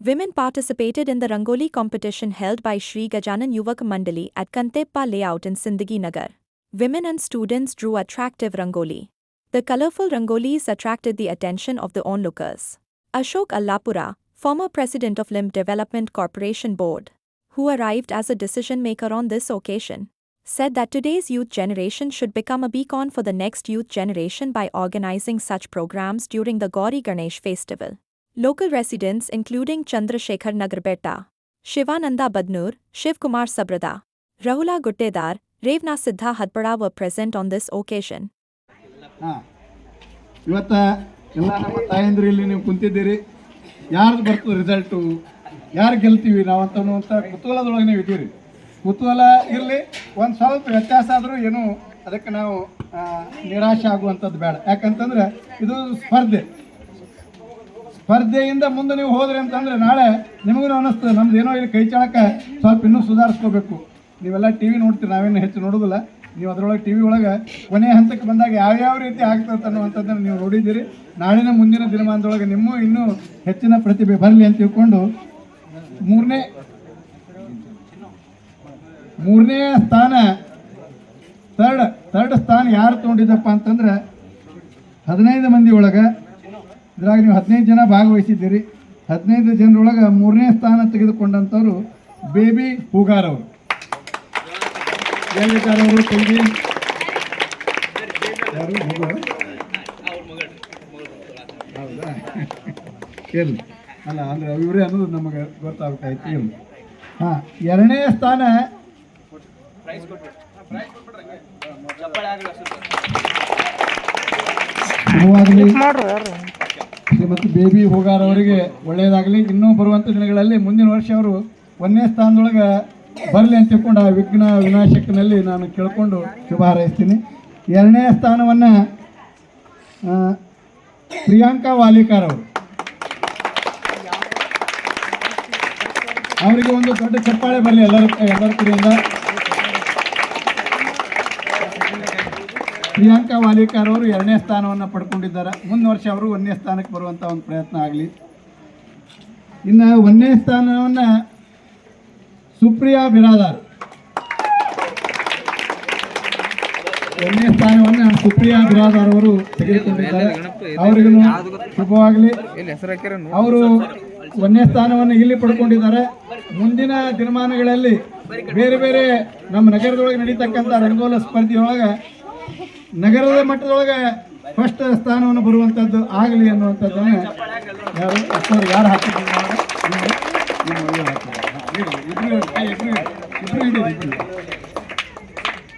Women participated in the Rangoli competition held by Sri Gajanan Yuvak Mandali at Kanteppa layout in Sindagi Nagar. Women and students drew attractive Rangoli. The colorful Rangolis attracted the attention of the onlookers. Ashok Allapura, former president of Limb Development Corporation Board, who arrived as a decision maker on this occasion, said that today's youth generation should become a beacon for the next youth generation by organizing such programs during the Gauri Ganesh festival. Local residents including Chandrasekhar Nagarbetta, Shivananda Badnur, Shivkumar Sabrada, Rahula Guttedar, Revna Siddha Hadpada were present on this occasion. ಇವತ್ತ ಕುತೂಹಲ ಇರಲಿ ಒಂದು ಸ್ವಲ್ಪ ವ್ಯತ್ಯಾಸ ಆದರೂ ಏನು ಅದಕ್ಕೆ ನಾವು ನಿರಾಶೆ ಆಗುವಂಥದ್ದು ಬೇಡ ಯಾಕಂತಂದ್ರೆ ಇದು ಸ್ಪರ್ಧೆ ಸ್ಪರ್ಧೆಯಿಂದ ಮುಂದೆ ನೀವು ಹೋದ್ರಿ ಅಂತಂದ್ರೆ ನಾಳೆ ನಿಮಗೂ ಅನ್ನಿಸ್ತದೆ. ನಮ್ದು ಏನೋ ಇಲ್ಲಿ ಕೈ ಚಾಳಕ ಸ್ವಲ್ಪ ಇನ್ನೂ ಸುಧಾರಿಸ್ಕೋಬೇಕು. ನೀವೆಲ್ಲ ಟಿ ವಿ ನೋಡ್ತೀರಿ, ನಾವೇನು ಹೆಚ್ಚು ನೋಡೋದಿಲ್ಲ. ನೀವು ಅದರೊಳಗೆ ಟಿ ವಿ ಒಳಗೆ ಕೊನೆಯ ಹಂತಕ್ಕೆ ಬಂದಾಗ ಯಾವ್ಯಾವ ರೀತಿ ಆಗ್ತದೆ ಅನ್ನುವಂಥದ್ದನ್ನು ನೀವು ನೋಡಿದ್ದೀರಿ. ನಾಳಿನ ಮುಂದಿನ ದಿನಮಾನದೊಳಗೆ ನಿಮ್ಮ ಇನ್ನೂ ಹೆಚ್ಚಿನ ಪ್ರತಿಭೆ ಬರಲಿ ಅಂತ ತಿಳ್ಕೊಂಡು ಮೂರನೇ ಮೂರನೇ ಸ್ಥಾನ ತರ್ಡ್ ತರ್ಡ್ ಸ್ಥಾನ ಯಾರು ತೊಗೊಂಡಿದ್ದಪ್ಪ ಅಂತಂದ್ರೆ ಹದಿನೈದು ಮಂದಿ ಒಳಗೆ ಇದ್ರಾಗ ನೀವು ಹದಿನೈದು ಜನ ಭಾಗವಹಿಸಿದ್ದೀರಿ. ಹದಿನೈದು ಜನರೊಳಗೆ ಮೂರನೇ ಸ್ಥಾನ ತೆಗೆದುಕೊಂಡಂಥವ್ರು ಬೇಬಿ ಹೂಗಾರ್ ಅವರು ಎಲ್ಲಿದ್ದಾರೆ ಅವರು ತಂಗಿ ಯಾರು ಹೌದಾ? ಇರ್ಲಿ ಅಲ್ಲ ಅಂದ್ರೆ ಇವರೇ ಅನ್ನೋದು ನಮಗೆ ಗೊತ್ತಾಗ್ತಾಯ್ತು ಇಲ್ಲಿ ಹಾಂ ಎರಡನೇ ಸ್ಥಾನ. ಶುಭವಾಗಲಿ ಶ್ರೀಮತಿ ಬೇಬಿ ಹೋಗಾರವರಿಗೆ ಒಳ್ಳೆಯದಾಗಲಿ ಇನ್ನೂ ಬರುವಂಥ ದಿನಗಳಲ್ಲಿ ಮುಂದಿನ ವರ್ಷ ಅವರು ಒಂದನೇ ಸ್ಥಾನದೊಳಗೆ ಬರಲಿ ಅಂತ ತಿಳ್ಕೊಂಡು ಆ ವಿಘ್ನ ವಿನಾಶಕನಲ್ಲಿ ನಾನು ಕೇಳಿಕೊಂಡು ಶುಭ ಹಾರೈಸ್ತೀನಿ. ಎರಡನೇ ಸ್ಥಾನವನ್ನು ಪ್ರಿಯಾಂಕಾ ವಾಲಿಕಾರ್ ಅವರು. ಅವರಿಗೆ ಒಂದು ದೊಡ್ಡ ಚಪ್ಪಾಳೆ ಬರಲಿ ಎಲ್ಲರ ಎಲ್ಲರ ಕಡೆಯಿಂದ. ಪ್ರಿಯಾಂಕಾ ವಾಲಿಕಾರ್ ಅವರು ಎರಡನೇ ಸ್ಥಾನವನ್ನು ಪಡ್ಕೊಂಡಿದ್ದಾರೆ. ಮುಂದಿನ ವರ್ಷ ಅವರು ಒಂದನೇ ಸ್ಥಾನಕ್ಕೆ ಬರುವಂಥ ಒಂದು ಪ್ರಯತ್ನ ಆಗಲಿ. ಇನ್ನು ಒಂದನೇ ಸ್ಥಾನವನ್ನು ಸುಪ್ರಿಯಾ ಬಿರಾದಾರ್. ಒಂದನೇ ಸ್ಥಾನವನ್ನು ಸುಪ್ರಿಯಾ ಬಿರಾದಾರ್ ಅವರು ತೆಗೆದುಕೊಂಡಿದ್ದಾರೆ. ಅವರಿಗೂ ಶುಭವಾಗಲಿ. ಅವರು ಒಂದನೇ ಸ್ಥಾನವನ್ನು ಇಲ್ಲಿ ಪಡ್ಕೊಂಡಿದ್ದಾರೆ. ಮುಂದಿನ ದಿನಮಾನಗಳಲ್ಲಿ ಬೇರೆ ಬೇರೆ ನಮ್ಮ ನಗರದೊಳಗೆ ನಡೀತಕ್ಕಂಥ ರಂಗೋಲ ಸ್ಪರ್ಧೆಯೊಳಗೆ ನಗರದ ಮಟ್ಟದೊಳಗೆ ಫಸ್ಟ್ ಸ್ಥಾನವನ್ನು ಬರುವಂಥದ್ದು ಆಗಲಿ ಅನ್ನುವಂಥದ್ದನ್ನು ಯಾರು ಅಷ್ಟರು ಯಾರು ಹಾಕಿದ್ರು ನೋಡಿ. ನೀವು- ನೀವು ಒಳ್ಳೆ ಹಾಕಿದ್ರು. ಹಾ, ಇರ್ಲಿ, ಇಬ್ರು ಕೈ ಇಬ್ರು ಇಬ್ರು ಹಿಡೀರಿ, ಇಬ್ರು.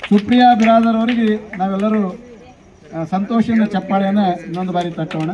ಸುಪ್ರಿಯಾ ಬಿರಾದರ್ ಅವರಿಗೆ ನಾವೆಲ್ಲರೂ ಸಂತೋಷದ ಚಪ್ಪಾಳೆಯನ್ನು ಇನ್ನೊಂದು ಬಾರಿ ತಟ್ಟೋಣ